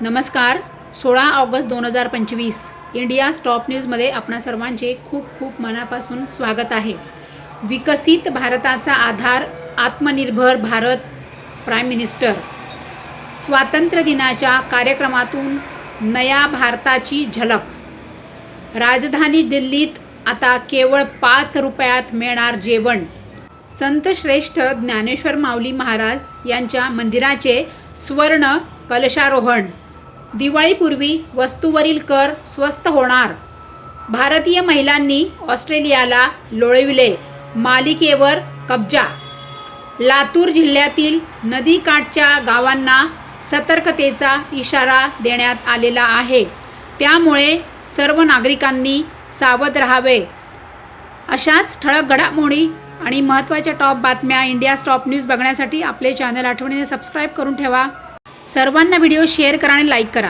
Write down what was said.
नमस्कार. सोळा ऑगस्ट दोन हजार पंचवीस इंडिया स्टॉप न्यूजमध्ये आपणा सर्वांचे खूप खूप मनापासून स्वागत आहे. विकसित भारताचा आधार आत्मनिर्भर भारत प्राईम मिनिस्टर. स्वातंत्र्य दिनाच्या कार्यक्रमातून नया भारताची झलक. राजधानी दिल्लीत आता केवळ पाच रुपयात मिळणार जेवण. संत श्रेष्ठ ज्ञानेश्वर माऊली महाराज यांच्या मंदिराचे स्वर्ण कलशारोहण. दिवाळीपूर्वी वस्तूवरील कर स्वस्त होणार. भारतीय महिलांनी ऑस्ट्रेलियाला लोळविले. मालिकेवर कब्जा. लातूर जिल्ह्यातील नदीकाठच्या गावांना सतर्कतेचा इशारा देण्यात आलेला आहे. त्यामुळे सर्व नागरिकांनी सावध राहावे. अशाच ठळक घडामोडी आणि महत्त्वाच्या टॉप बातम्या इंडिया स्टॉप न्यूज बघण्यासाठी आपले चॅनल आठवणीने सबस्क्राईब करून ठेवा. सर्वांना व्हिडिओ शेअर करा आणि लाईक करा.